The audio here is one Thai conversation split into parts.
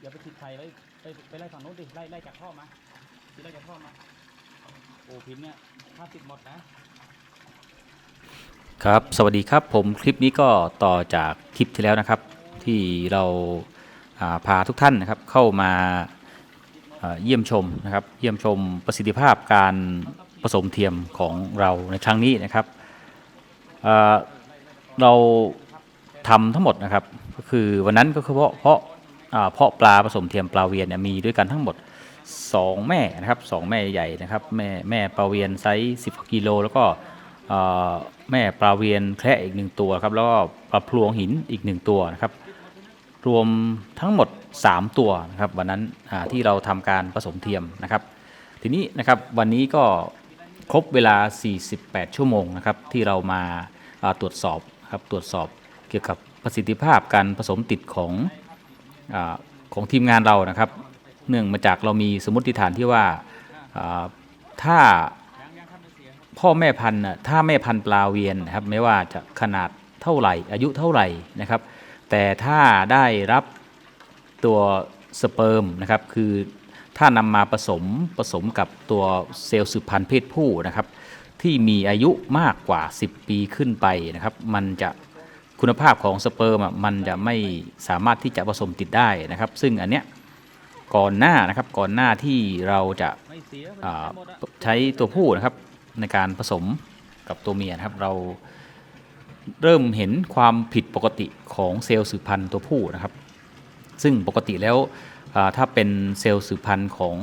อย่าไปติดไข่ไว้ไปไปไล่ฝั่งโน้นดิไล่ไล่จากท่อมาที่ไล่จากท่อมาโอ้พินเนี่ยถ้าติดหมดนะครับ สวัสดีครับผมคลิปนี้ก็ต่อจากคลิปที่แล้วนะครับ ที่เราาพาทุกท่านนะครับเข้ามาาเยี่ยมชมนะครับ เยี่ยมชมประสิทธิภาพการผสมเทียมของเราในครั้งนี้นะครับเราทำทั้งหมดนะครับ ก็คือวันนั้นก็คือเพาะเพาะ เพาะปลาผสมเทียมปลาเวียนเนี่ยมีด้วยกันทั้งหมด 2 แม่นะครับสองแม่ใหญ่นะครับแม่แม่ปลาเวียนไซส์10กิโลแล้วก็แม่ปลาเวียนแคระอีกหนึ่งตัวครับแล้วก็ปลาพลวงหินอีกหนึ่งตัวนะครับรวมทั้งหมด 3 ตัวนะครับวันนั้นที่เราทำการผสมเทียมนะครับ ทีนี้นะครับวันนี้ก็ครบเวลา 48 ชั่วโมงนะครับที่เรามาาตรวจสอบครับตรวจสอบเกี่ยวกับประสิทธิภาพการผสมติดของ ของทีมงานเรานะครับ เนื่องมาจากเรามีสมมติฐานที่ว่าถ้าพ่อแม่พันธุ์ถ้าแม่พันธุ์ปลาเวียนนะครับไม่ว่าจะขนาดเท่าไหร่ อายุเท่าไหร่นะครับ แต่ถ้าได้รับตัวสเปิร์มนะครับคือถ้านำมาผสมผสมกับตัวเซลล์สืบพันธุ์เพศผู้นะครับ ที่มีอายุมากกว่า 10 ปีขึ้นไปนะครับ มันจะ คุณภาพของสเปิร์มอะมันจะไม่สามารถที่จะผสมติดได้นะครับ ซึ่งอันเนี้ยก่อนหน้านะครับก่อนหน้าที่เราจะใช้ตัวผู้นะครับในการผสมกับตัวเมียนะครับ เราเริ่มเห็นความผิดปกติของเซลล์สืบพันธุ์ตัวผู้นะครับ ซึ่งปกติแล้วถ้าเป็นเซลล์สืบพันธุ์ของ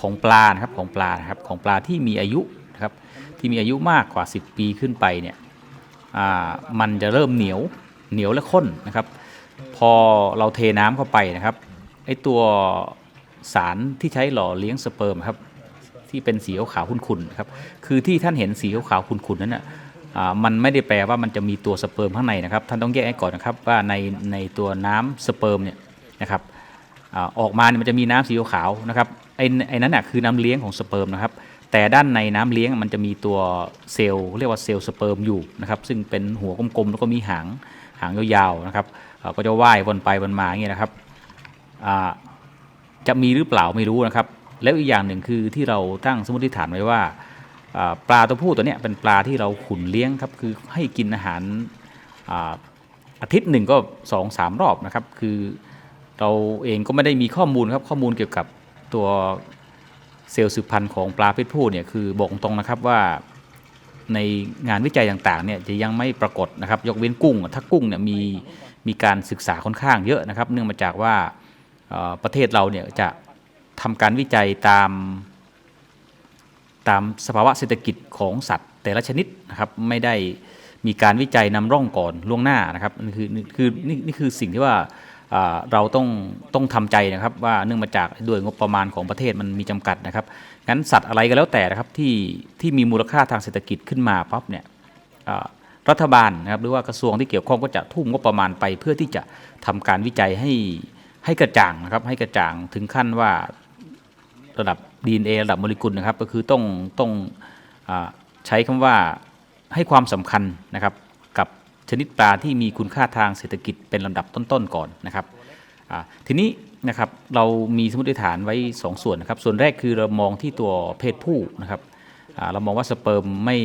ของปลานะครับของปลานะครับของปลาที่มีอายุนะครับที่มีอายุมากกว่า 10 ปีขึ้นไปเนี่ยอ่ามันจะเริ่มเหนียว เหนียวและข้นนะครับ พอเราเทน้ำเข้าไปนะครับไอตัวสารที่ใช้หล่อเลี้ยงสเปิร์มครับที่เป็นสีขาวขุ่นๆครับคือที่ท่านเห็นสีขาวขุ่นๆนั้นน่ะอ่ามันไม่ได้แปลว่ามันจะมีตัวสเปิร์มข้างในนะครับท่านต้องแยกให้ก่อนนะครับว่าในในตัวน้ำสเปิร์มเนี่ยนะครับอออกมาเนี่ยมันจะมีน้ำสีขาวนะครับไอ้ไอ้นั้นน่ะคือน้ำเลี้ยงของสเปิร์มนะครับแต่ด้านในน้ำเลี้ยงมันจะมีตัวเซลล์เรียกว่าเซลล์สเปิร์มอยู่นะครับซึ่งเป็นหัวกลมๆแล้วก็มีหาง หางยาวๆนะครับก็จะว่ายวนไปวนมาอย่างเงี้ยนะครับจะมีหรือเปล่าไม่รู้นะครับ แล้วอีกอย่างหนึ่งคือที่เราตั้งสมมติฐานไว้ว่าปลาตัวผู้ตัวเนี้ยเป็นปลาที่เราขุนเลี้ยงครับคือให้กินอาหารอาอาทิตย์หนึ่งก็สองสามรอบนะครับ คือเราเองก็ไม่ได้มีข้อมูลครับข้อมูลเกี่ยวกับตัวเซลล์สืบพันธุ์ของปลาเพศผู้เนี่ยคือบอกตรงนะครับว่า ในงานวิจัยต่างๆเนี่ยจะยังไม่ปรากฏนะครับ ยกเว้นกุ้ง ถ้ากุ้งเนี่ยมีมีการศึกษาค่อนข้างเยอะนะครับ เนื่องมาจากว่าประเทศเราเนี่ยจะทำการวิจัยตามตามสภาวะเศรษฐกิจของสัตว์ แต่ละชนิดนะครับไม่ได้มีการวิจัยนำร่องก่อนล่วงหน้านะครับนี่คือนี่คือนี่นี่คือสิ่งที่ว่า เราต้องต้องทำใจนะครับว่าเนื่องมาจากด้วยงบประมาณของประเทศมันมีจำกัดนะครับงั้นสัตว์อะไรก็แล้วแต่นะครับที่ที่มีมูลค่าทางเศรษฐกิจขึ้นมาปั๊บเนี่ยรัฐบาลนะครับหรือว่ากระทรวงที่เกี่ยวข้องก็จะทุ่มงบประมาณไป เพื่อที่จะทำการวิจัยให้ให้กระจ่างนะครับให้กระจ่างถึงขั้นว่าระดับ DNA ระดับโมเลกุลนะครับก็คือต้องต้องอใช้คำว่าให้ความสำคัญนะครับ ชนิดปลาที่มีคุณค่าทางเศรษฐกิจเป็นลำดับต้นๆก่อนนะครับทีนี้นะครับเรามีสมมติฐานไว้ 2 ส่วนนะครับส่วนแรกคือเรามองที่ตัวเพศผู้นะครับเรามองว่าสเปิร์มไม่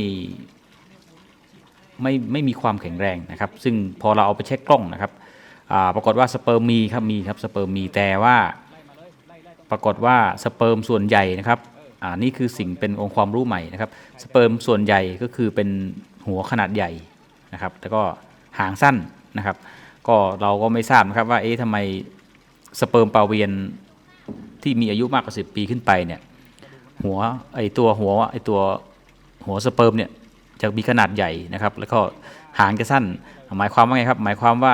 ไม่ไม่มีความแข็งแรงนะครับ ซึ่งพอเราเอาไปเช็คกล้องนะครับปรากฏว่าสเปิร์มมีครับมีครับสเปิร์มมีแต่ว่าปรากฏว่าสเปิร์มส่วนใหญ่นะครับอ่านี่คือสิ่งเป็นองค์ความรู้ใหม่นะครับสเปิร์มส่วนใหญ่ก็คือเป็นหัวขนาดใหญ่ นะครับแล้วก็หางสั้นนะครับ ก็เราก็ไม่ทราบนะครับว่าเอ๊ะทำไมสเปิร์มปลาเวียนที่มีอายุมากกว่า 10 ปีขึ้นไปเนี่ยหัวไอตัวหัวไอตัวหัวสเปิร์มเนี่ยจะมีขนาดใหญ่นะครับ แล้วก็หางจะสั้น หมายความว่าไงครับ หมายความว่า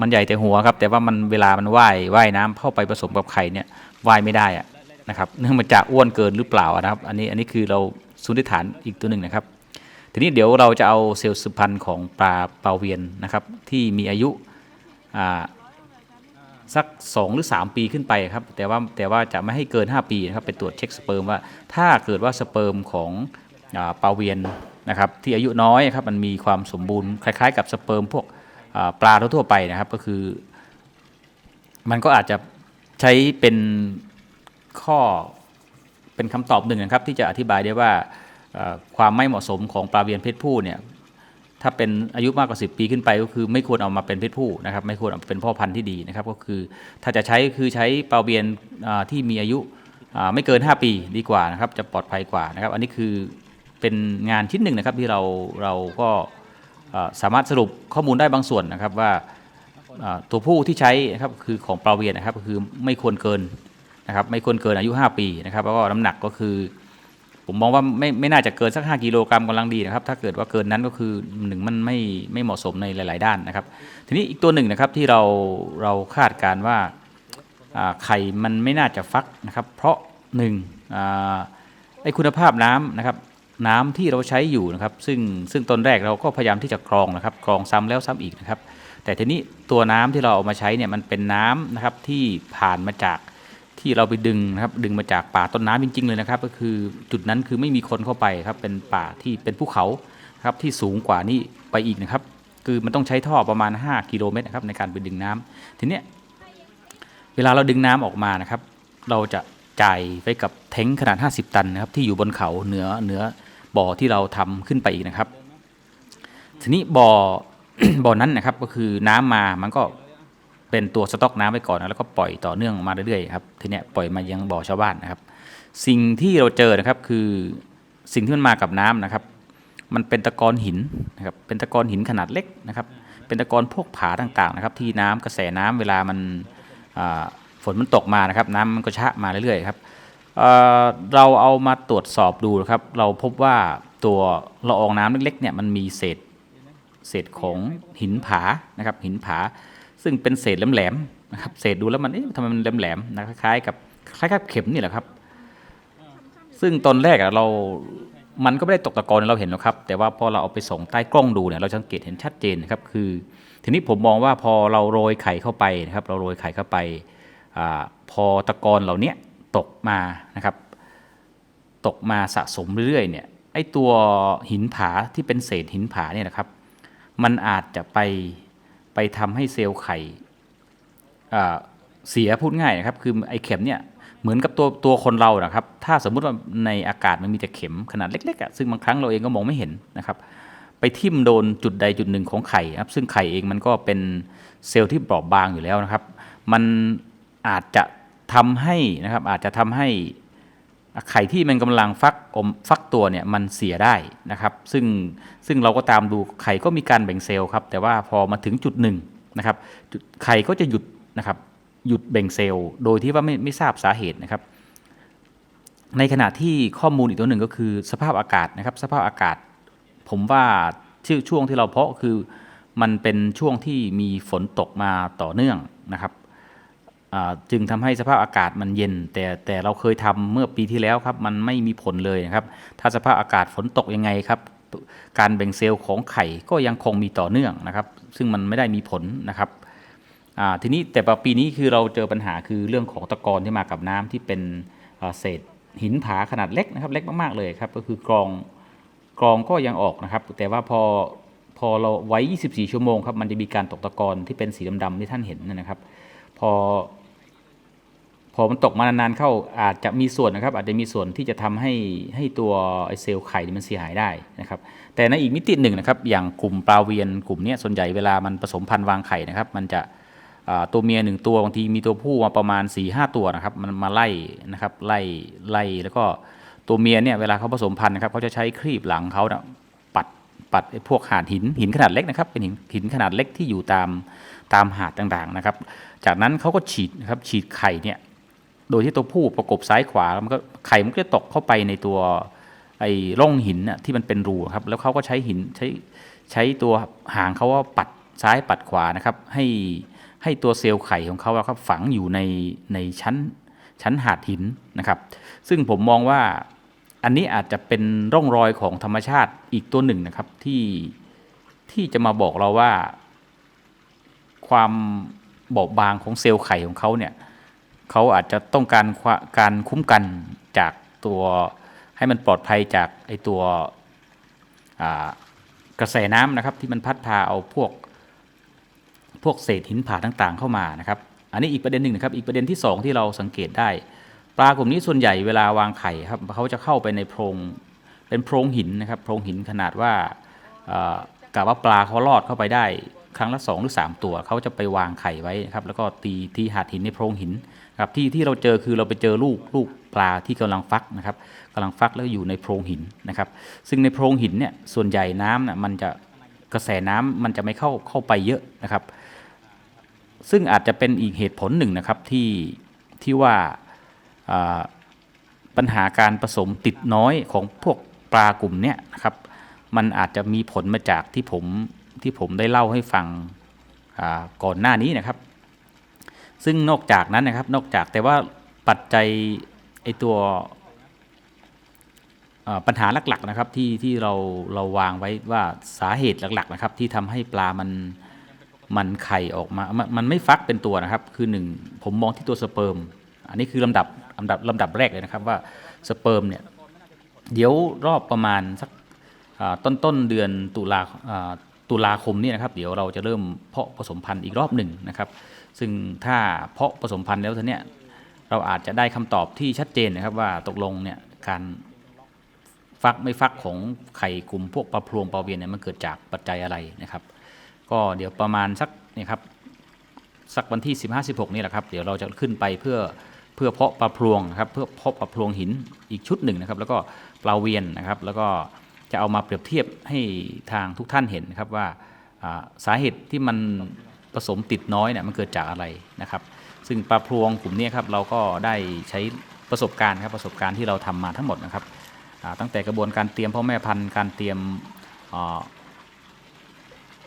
มันใหญ่แต่หัวครับ แต่ว่ามันเวลามันว่ายว่ายน้ำเข้าไปผสมกับไข่เนี่ยว่ายไม่ได้อะนะครับ เนื่องมาจากอ้วนเกินหรือเปล่านะครับ อันนี้อันนี้คือเราสุนิษฐานอีกตัวหนึ่งนะครับ ทีนี้เดี๋ยวเราจะเอาเซลล์สืบพันธุ์ของปลาเปาเวียนนะครับที่มีอายุสัก 2 หรือ 3 ปีขึ้นไปครับแต่ว่าแต่ว่าจะไม่ให้เกิน 5 ปีนะครับไปตรวจเช็คสเปิร์มว่า ถ้าเกิดว่าสเปิร์มของอาปลาเวียนนะครับที่อายุน้อยครับมันมีความสมบูรณ์คล้ายๆ กับสเปิร์มพวกปลาทั่วๆไปนะครับก็คือ มันก็อาจจะใช้เป็นข้อเป็นคำตอบหนึ่งนะครับที่จะอธิบายได้ว่า ความไม่เหมาะสมของปลาเวียนเพศผู้เนี่ยถ้าเป็นอายุมากกว่า 10 ปีขึ้นไปก็คือไม่ควรเอามาเป็นเพศผู้นะครับไม่ควรเอาเป็นพ่อพันธุ์ที่ดีนะครับก็คือถ้าจะใช้คือใช้ปลาเวียนที่มีอายุไม่เกิน 5 ปีดีกว่านะครับจะปลอดภัยกว่านะครับ อันนี้คือเป็นงานชิ้นหนึ่งนะครับที่เราเราก็สามารถสรุปข้อมูลได้บางส่วนนะครับว่าตัวผู้ที่ใช้นะครับคือของปลาเวียนนะครับคือไม่ควรเกินนะครับไม่ควรเกินอายุ 5 ปีนะครับแล้วก็น้ำหนักก็คือ ผมมองว่าไม่ไม่น่าจะเกินสัก 5 กิโลกรัมกำลังดีนะครับ ถ้าเกิดว่าเกินนั้นก็คือหนึ่งมันไม่ไม่เหมาะสมในหลาย ๆ ด้านนะครับ ทีนี้อีกตัวหนึ่งนะครับที่เราเราคาดการว่าไข่มันไม่น่าจะฟักนะครับ เพราะหนึ่งไอคุณภาพน้ำนะครับน้ำที่เราใช้อยู่นะครับ ซึ่งซึ่งตอนแรกเราก็พยายามที่จะกรองนะครับกรองซ้ำแล้วซ้ำอีกนะครับ แต่ทีนี้ตัวน้ำที่เราเอามาใช้เนี่ยมันเป็นน้ำนะครับที่ผ่านมาจาก ที่เราไปดึงนะครับดึงมาจากป่าต้นน้ำจริง ๆ เลยนะครับ ก็คือจุดนั้นคือไม่มีคนเข้าไปครับเป็นป่าที่เป็นภูเขาครับที่สูงกว่านี้ไปอีกนะครับ คือมันต้องใช้ท่อประมาณ 5 กิโลเมตรนะครับในการไปดึงน้ำทีเนี้ยเวลาเราดึงน้ำออกมานะครับ เราจะจ่ายไปกับแท้งขนาด 50 ตันนะครับที่อยู่บนเขาเหนือเหนือบ่อที่เราทำขึ้นไปอีกนะครับ ทีนี้บ่อบ่อนั้นนะครับก็คือน้ำมามันก็ เป็นตัวสต็อกน้ำไว้ก่อนนะแล้วก็ปล่อยต่อเนื่องมาเรื่อยๆครับทีเนี้ยปล่อยมายังบ่อชาวบ้านนะครับ สิ่งที่เราเจอนะครับคือสิ่งที่มันมากับน้ำนะครับ มันเป็นตะกอนหินนะครับเป็นตะกอนหินขนาดเล็กนะครับ เป็นตะกอนพวกผาต่างๆนะครับ ที่น้ำกระแสน้ำเวลามันฝนมันตกมานะครับ น้ำมันก็ชะมาเรื่อยๆครับเเราเอามาตรวจสอบดูนะครับ เราพบว่าตัวละอองน้ำเล็กๆเนี่ยมันมีเศษเศษของหินผานะครับหินผา ซึ่งเป็นเศษแหลมๆนะครับเศษดูแล้วมันเอ๊ะทำไมมันแหลมๆนะคล้ายๆกับคล้ายๆเข็มนี่แหละครับ ซึ่งตอนแรกอะเรา มันก็ไม่ได้ตกตะกอนเราเห็นหรอกครับ แต่ว่าพอเราเอาไปส่องใต้กล้องดูเนี่ยเราสังเกตเห็นชัดเจนครับคือ ทีนี้ผมมองว่าพอเราโรยไข่เข้าไปนะครับ เราโรยไข่เข้าไปอพอตะกอนเหล่านี้ตกมานะครับ ตกมาสะสมเรื่อยๆเนี่ยไอตัวหินผาที่เป็นเศษหินผาเนี่ยนะครับ มันอาจจะไป ไปทำให้เซลล์ไข่เสียพูดง่ายนะครับ คือไอเข็มเนี่ยเหมือนกับตัวตัวคนเรานะครับ ถ้าสมมุติว่าในอากาศมันมีแต่เข็มขนาดเล็กๆอะซึ่งบางครั้งเราเองก็มองไม่เห็นนะครับ ไปทิ่มโดนจุดใดจุดหนึ่งของไข่นะครับซึ่งไข่เองมันก็เป็นเซลล์ที่เปราะบางอยู่แล้วนะครับ มันอาจจะทำให้นะครับอาจจะทำให้ ไข่ที่มันกำลังฟักอมฟักตัวเนี่ยมันเสียได้นะครับ ซึ่งซึ่งเราก็ตามดูไข่ก็มีการแบ่งเซลล์ครับ แต่ว่าพอมาถึงจุดหนึ่งนะครับไข่ก็จะหยุดนะครับหยุดแบ่งเซลล์โดยที่ว่าไม่ไม่ทราบสาเหตุนะครับ ในขณะที่ข้อมูลอีกตัวหนึ่งก็คือสภาพอากาศนะครับ สภาพอากาศ ผมว่าช่วงที่เราเพาะคือมันเป็นช่วงที่มีฝนตกมาต่อเนื่องนะครับ จึงทำให้สภาพอากาศมันเย็น แต่แต่เราเคยทำเมื่อปีที่แล้วครับมันไม่มีผลเลยนะครับ ถ้าสภาพอากาศฝนตกยังไงครับ การแบ่งเซลล์ของไข่ก็ยังคงมีต่อเนื่องนะครับ ซึ่งมันไม่ได้มีผลนะครับทีนี้แต่ปีนี้คือเราเจอปัญหาคือเรื่องของตะกอนที่มากับน้ำที่เป็นเศษหินผาขนาดเล็กนะครับเล็กมากๆเลยครับก็คือกรองกรองก็ยังออกนะครับ แต่ว่าพอพอเราไว้ 24 ชั่วโมงครับมันจะมีการตกตะกอนที่เป็นสีดำๆที่ท่านเห็นนะครับ พอ อมันตกมานานๆเข้าอาจจะมีส่วนนะครับ อาจจะมีส่วนที่จะทำให้ให้ตัวไอเซลล์ไข่มันเสียหายได้นะครับ แต่ในอีกมิติหนึ่งนะครับ อย่างกลุ่มปลาเวียนกลุ่มนี้ส่วนใหญ่เวลามันผสมพันธุ์วางไข่นะครับ มันจะตัวเมียหนึ่งตัวบางทีมีตัวผู้มาประมาณ4ี่ห้าตัวนะครับ มันมาไล่นะครับไล่ไล่แล้วก็ตัวเมียเนี่ยเวลาเขาผสมพันธุ์นะครับเขาจะใช้ครีบหลังเขานะปัดปัดไอ้พวกหาดหินหินขนาดเล็กนะครับเป็นหินหินขนาดเล็กที่อยู่ตามตามหาดต่างๆนะครับ จากนั้นเขาก็ฉีดนะครับฉีดไข่เนี่ย โดยที่ตัวผู้ประกบซ้ายขวามันก็ไข่มันก็จะตกเข้าไปในตัวไอ้ร่องหินน่ะที่มันเป็นรูครับ แล้วเขาก็ใช้หินใช้ใช้ตัวหางเขาว่าปัดซ้ายปัดขวานะครับ ให้ให้ตัวเซลล์ไข่ของเขาครับฝังอยู่ในในชั้นชั้นหาดหินนะครับ ซึ่งผมมองว่าอันนี้อาจจะเป็นร่องรอยของธรรมชาติอีกตัวหนึ่งนะครับที่ที่จะมาบอกเราว่า ความบอบบางของเซลล์ไข่ของเขาเนี่ย เขาอาจจะต้องการการคุ้มกันจากตัวให้มันปลอดภัยจากไอตัวกระแสน้ำนะครับ ที่มันพัดพาเอาพวกพวกเศษหินผาต่างๆ เข้ามานะครับ อันนี้อีกประเด็นหนึ่งนะครับ อีกประเด็นที่สองที่เราสังเกตได้ ปลากลุ่มนี้ส่วนใหญ่เวลาวางไข่ครับเขาจะเข้าไปในโพรงเป็นโพรงหินนะครับโพรงหินขนาดว่ากะว่าปลาเขาลอดเข้าไปได้ ครั้งละสองหรือสามตัว เขาจะไปวางไข่ไว้นะครับแล้วก็ตีที่หาดหินในโพรงหินครับที่ที่เราเจอคือเราไปเจอลูกลูกปลาที่กำลังฟักนะครับกำลังฟักแล้วอยู่ในโพรงหินนะครับ ซึ่งในโพรงหินเนี่ยส่วนใหญ่น้ำน่ะมันจะกระแสน้ำมันจะไม่เข้าเข้าไปเยอะนะครับ ซึ่งอาจจะเป็นอีกเหตุผลหนึ่งนะครับที่ที่ว่าปัญหาการผสมติดน้อยของพวกปลากลุ่มเนี้ยนะครับ มันอาจจะมีผลมาจากที่ผม ที่ผมได้เล่าให้ฟังก่อนหน้านี้นะครับ ซึ่งนอกจากนั้นนะครับ นอกจากแต่ว่าปัจจัยไอตัวปัญหาหลักๆนะครับที่ที่เราเราวางไว้ว่าสาเหตุหลักๆนะครับที่ทำให้ปลามันมันไข่ออกมา มันไม่ฟักเป็นตัวนะครับ คือหนึ่งผมมองที่ตัวสเปิร์ม อันนี้คือลำดับลำดับลำดับแรกเลยนะครับว่าสเปิร์มเนี่ยเดี๋ยวรอบประมาณสักต้นต้นเดือนตุลา ตุลาคมนี่นะครับ เดี๋ยวเราจะเริ่มเพาะผสมพันธุ์อีกรอบหนึ่งนะครับ ซึ่งถ้าเพาะผสมพันธุ์แล้วท่านี้ยเราอาจจะได้คำตอบที่ชัดเจนนะครับว่าตกลงเนี่ยการฟักไม่ฟักของไข่กลุ่มพวกปลาพลวงปลาเวียนเนี่ยมันเกิดจากปัจจัยอะไรนะครับ ก็เดี๋ยวประมาณสักเนี่ยครับสักวันที่ 15-16 นี่แหละครับ เดี๋ยวเราจะขึ้นไปเพื่อเพื่อเพาะปลาพลวงนะครับเพื่อเพาะปลาพลวงหินอีกชุดหนึ่งนะครับ แล้วก็ปลาเวียนนะครับ แล้วก็ จะเอามาเปรียบเทียบให้ทางทุกท่านเห็นนะครับว่าสาเหตุที่มันผสมติดน้อยเนี่ยมันเกิดจากอะไรนะครับ ซึ่งปลาพลวงกลุ่มนี้ครับเราก็ได้ใช้ประสบการณ์ครับประสบการณ์ที่เราทำมาทั้งหมดนะครับตั้งแต่กระบวนการเตรียมพ่อแม่พันธุ์การเตรียม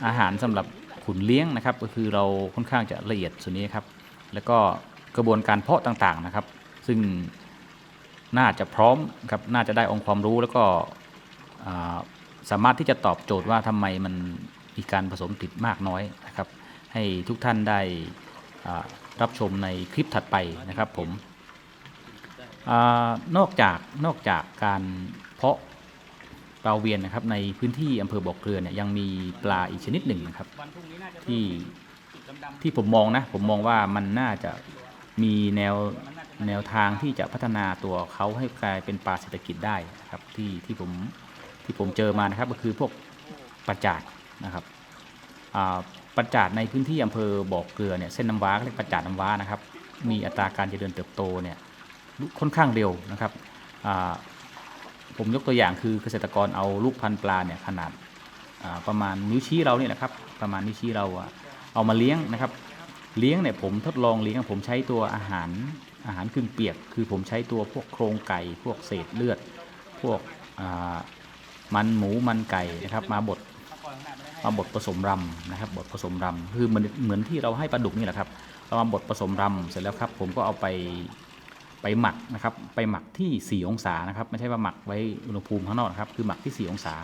อาหารสำหรับขุนเลี้ยงนะครับ ก็คือเราค่อนข้างจะละเอียดส่วนนี้ครับ แล้วก็กระบวนการเพาะต่างๆนะครับ ซึ่งน่าจะพร้อมครับน่าจะได้องค์ความรู้แล้วก็ สามารถที่จะตอบโจทย์ว่าทำไมมันมีการผสมติดมากน้อยนะครับ ให้ทุกท่านได้รับชมในคลิปถัดไปนะครับผมอนอกจากนอกจากการเพาะปลาเวียนนะครับในพื้นที่อำเภอบ่อเกลือเนี่ยยังมีปลาอีกชนิดหนึ่งนะครับที่ที่ผมมองนะผมมองว่ามันน่าจะมีแนวแนวทางที่จะพัฒนาตัวเขาให้กลายเป็นปลาเศรษฐกิจได้นะครับที่ที่ผม ที่ผมเจอมานะครับ ก็คือพวกปลาจาดนะครับปลาจาดในพื้นที่อำเภอบ่อเกลือเนี่ยเส้นน้ำว้าเรียกปลาจาดน้ำว้านะครับ มีอัตราการเจริญเติบโตเนี่ยค่อนข้างเร็วนะครับผมยกตัวอย่างคือเกษตรกรเอาลูกพันธุ์ปลาเนี่ยขนาดาประมาณนิ้วชี้เราเนี่ยนะครับ ประมาณนิ้วชี้เราเอามาเลี้ยงนะครับ เลี้ยงเนี่ยผมทดลองเลี้ยงผมใช้ตัวอาหารอาหารกึ่งเปียก คือผมใช้ตัวพวกโครงไก่พวกเศษเลือด พวก มันหมูมันไก่นะครับมาบดมาบดผสมรำนะครับบดผสมรำคือเหมือนเหมือนที่เราให้ปลาดุกนี่แหละครับเรามาบดผสมรำเสร็จแล้วครับ ผมก็เอาไปไปหมักนะครับไปหมักที่ 4 องศานะครับไม่ใช่ว่าหมักไว้อุณหภูมิข้างนอกนะครับคือหมักที่ 4 องศา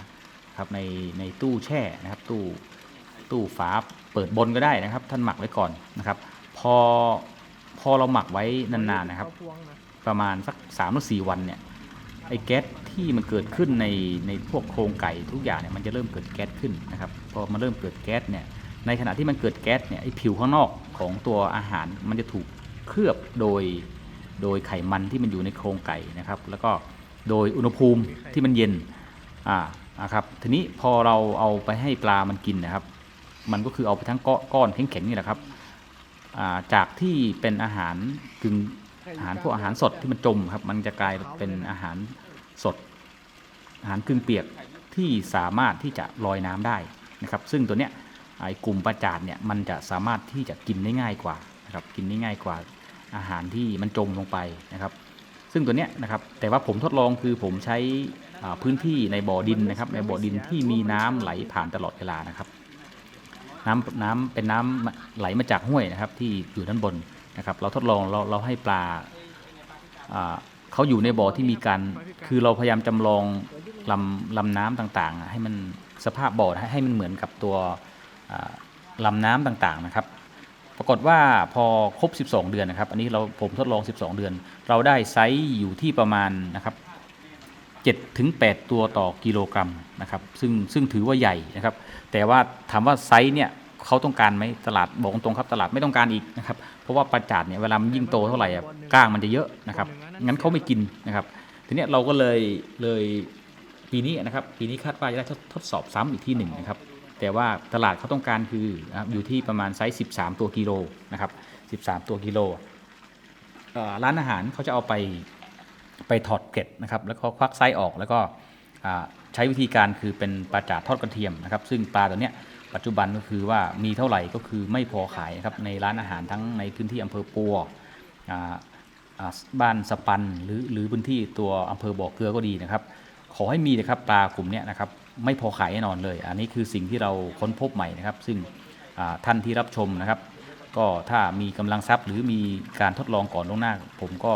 ครับในในตู้แช่นะครับตู้ตู้ฝาเปิดบนก็ได้นะครับ ท่านหมักไว้ก่อนนะครับ พอพอเราหมักไว้นานๆนะครับ ประมาณสักสามหรือสี่วันเนี่ย ไอ้แก๊สที่มันเกิดขึ้นในในพวกโครงไก่ทุกอย่างเนี่ยมันจะเริ่มเกิดแก๊สขึ้นนะครับพอมันเริ่มเกิดแก๊สเนี่ยในขณะที่มันเกิดแก๊สเนี่ยไอ้ผิวข้างนอกของตัวอาหารมันจะถูกเคลือบโดย โดยไขมันที่มันอยู่ในโครงไก่นะครับ แล้วก็โดยอุณหภูมิที่มันเย็นอ่านะครับทีนี้พอเราเอาไปให้ปลามันกินนะครับ มันก็คือเอาไปทั้งก้อนก้อนแข็งๆนี่แหละครับาจากที่เป็นอาหารกึ่งอาหารพวกอาหารสดที่มันจมครับ มันจะกลายเป็นอาหาร สด อาหารกึ่งเปียกที่สามารถที่จะลอยน้ำได้นะครับ ซึ่งตัวเนี้ยไอ้กลุ่มปลาจาดเนี่ยมันจะสามารถที่จะกินได้ง่ายกว่านะครับกินได้ง่ายกว่าอาหารที่มันจมลงไปนะครับ ซึ่งตัวเนี้ยนะครับแต่ว่าผมทดลองคือผมใช้พื้นที่ในบ่อดินนะครับ ในบ่อดินที่มีน้ำไหลผ่านตลอดเวลานะครับ น้ำน้ำเป็นน้ำไหลมาจากห้วยนะครับที่อยู่ด้านบนนะครับ เราทดลองเราเราให้ปลา เขาอยู่ในบ่อที่มีการ คือเราพยายามจำลองลำลำน้ำต่างๆ ให้มันสภาพบ่อให้ให้มันเหมือนกับตัวอ่าลำน้ำต่างๆนะครับ ปรากฏว่าพอครบ 12 เดือนนะครับ อันนี้เราผมทดลอง 12 เดือน เราได้ไซส์อยู่ที่ประมาณนะครับ7ถึง8ตัวต่อกิโลกรัมนะครับ ซึ่งซึ่งถือว่าใหญ่นะครับ แต่ว่าถามว่าไซส์เนี่ยเขาต้องการไหมตลาดบอกตรงๆครับตลาดไม่ต้องการอีกนะครับ เพราะว่าปลาจาดเนี่ยเวลามันยิ่งโตเท่าไหร่ก้างมันจะเยอะนะครับ งั้นเขาไม่กินนะครับ ทีนี้เราก็เลยเลยปีนี้นะครับ ปีนี้คาดว่าจะได้ทดทดสอบซ้ำอีกที่หนึ่งนะครับ แต่ว่าตลาดเขาต้องการคืออยู่ที่ประมาณไซส์ 13 ตัวกิโลนะครับ13 ตัวกิโลร้านอาหารเขาจะเอาไปไปถอดเกล็ดนะครับ แล้วก็ควักไส้ออกแล้วก็ใช้วิธีการคือเป็นปลาจ่าทอดกระเทียมนะครับ ซึ่งปลาตัวเนี้ยปัจจุบันก็คือว่ามีเท่าไหร่ก็คือไม่พอขายนะครับในร้านอาหารทั้งในพื้นที่อำเภอปัว บ้านสปันหรือหรือพื้นที่ตัวอำเภอบ่อเกลือก็ดีนะครับ ขอให้มีนะครับปลากลุ่มนี้นะครับไม่พอขายแน่นอนเลย อันนี้คือสิ่งที่เราค้นพบใหม่นะครับ ซึ่งท่านที่รับชมนะครับ ก็ถ้ามีกำลังทรัพย์หรือมีการทดลองก่อนล่วงหน้า ผมก็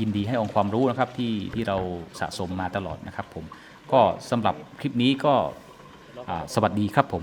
ยินดีให้องค์ความรู้นะครับที่ที่เราสะสมมาตลอดนะครับผมก็สำหรับคลิปนี้ก็สวัสดีครับผม